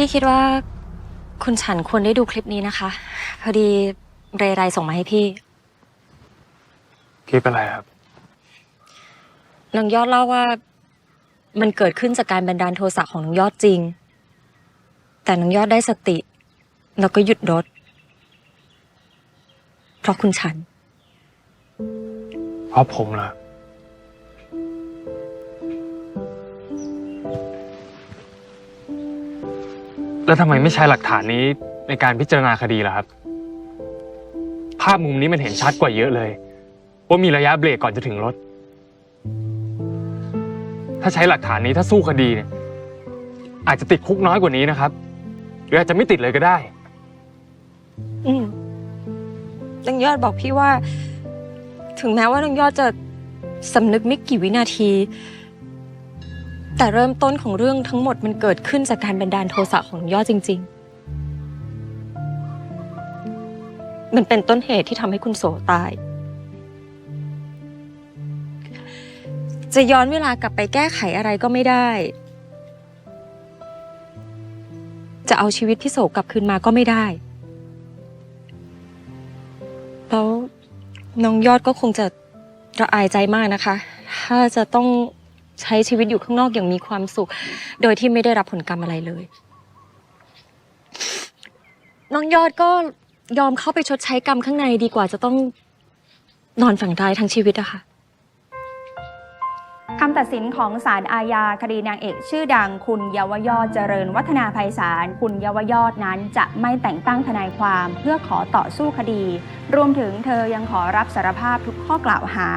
พี่คิดว่า คุณฉันควรได้ดูคลิปนี้นะคะ พอดีเรไรส่งมาให้พี่คลิปอะไรครับ น้องยอดเล่าว่า มันเกิดขึ้นจากการบันดาลโทสะของน้องยอดจริง แต่น้องยอดได้สติ แล้วก็หยุดรถ เพราะคุณฉัน เพราะผมล่ะ แล้วทำไมไม่ใช้หลักฐานนี้ในการพิจารณาคดีล่ะครับ ภาพมุมนี้มันเห็นชัดกว่าเยอะเลย ว่ามีระยะเบรกก่อนจะถึงรถ ถ้าใช้หลักฐานนี้ถ้าสู้คดีเนี่ยอาจจะติดคุกน้อยกว่านี้นะครับ หรืออาจจะไม่ติดเลยก็ได้ อืมน้งยอดบอกพี่ว่า ถึงแม้ว่าน้งยอดจะสำนึกไม่กี่วินาที แต่เริ่มต้นของเรื่องทั้งหมดมันเกิดขึ้นจากการบันดาลโทสะของน้องยอดจริง ๆ มันเป็นต้นเหตุที่ทำให้คุณโสตาย จะย้อนเวลากลับไปแก้ไขอะไรก็ไม่ได้ จะเอาชีวิตพี่โสกลับคืนมาก็ไม่ได้ แล้วน้องยอดก็คงจะระอายใจมากนะคะ ถ้าจะต้อง ใช้ชีวิตอยู่ข้างนอกอย่างมีความสุข โดยที่ไม่ได้รับผลกรรมอะไรเลย น้องยอดก็ยอมเข้าไปชดใช้กรรมข้างในดีกว่าจะต้องนอนฝังตายทั้งชีวิตอะค่ะ คำตัดสินของศาลอาญาคดีนางเอกชื่อดังคุณเยาวยอดเจริญวัฒนาภัยศาลคุณเยาวยอดนั้นจะไม่แต่งตั้งทนายความเพื่อขอต่อสู้คดี รวมถึงเธอยังขอรับสารภาพทุกข้อกล่าวหา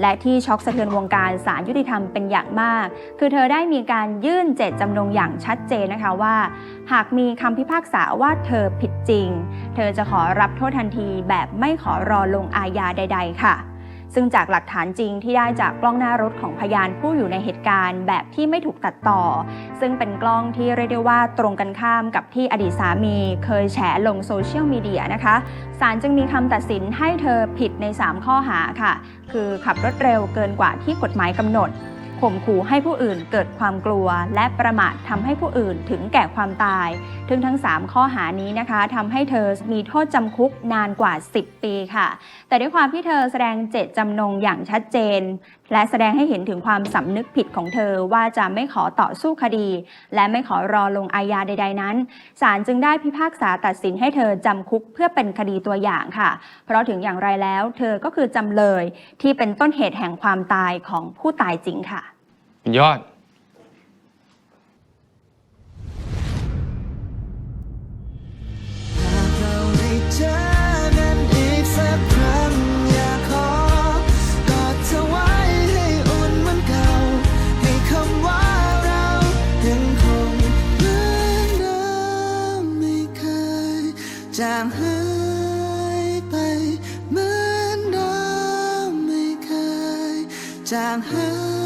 และที่ช็อกสะเทือนวงการศาลยุติธรรมเป็นอย่างมาก คือเธอได้มีการยื่นเจตจำนงอย่างชัดเจนนะคะว่า หากมีคำพิพากษาว่าเธอผิดจริง เธอจะขอรับโทษทันทีแบบไม่ขอรอลงอาญาใด ๆ ค่ะ ซึ่งจากหลักฐานจริงที่ได้จากกล้องหน้ารถของพยานผู้อยู่ในเหตุการณ์แบบที่ไม่ถูกตัดต่อ ซึ่งเป็นกล้องที่เรียกได้ว่าตรงกันข้ามกับที่อดีตสามี เคยแฉลงโซเชียลมีเดียนะคะศาลจึงมีคำตัดสินให้เธอผิดใน 3 ข้อหาค่ะ คือขับรถเร็วเกินกว่าที่กฎหมายกำหนด ข่มขู่ให้ผู้อื่นเกิดความกลัว และประมาททำให้ผู้อื่นถึงแก่ความตายถึงทั้ง 3 ข้อหานี้นะคะทำให้เธอมีโทษจำคุกนานกว่า 10 ปีค่ะ แต่ด้วยความที่เธอแสดงเจตจำนงอย่างชัดเจน และแสดงให้เห็นถึงความสำนึกผิดของเธอว่าจะไม่ขอต่อสู้คดี และไม่ขอรอลงอาญาใด ๆ นั้นศาลจึงได้พิพากษาตัดสินให้เธอจำคุกเพื่อเป็นคดีตัวอย่างค่ะ เพราะถึงอย่างไรแล้ว เธอก็คือจำเลยที่เป็นต้นเหตุแห่งความตายของผู้ตายจริงค่ะ ยอดหากเราได้เจอนอีกสักครั้งอยากขอกอดเธอไว้ให้อุ่นเหมือนเก่าให้คำว่าเรายังคงเหมือนเดิมไม่เคยจางหายไปเหมือนเดิมไม่เคยจางหาย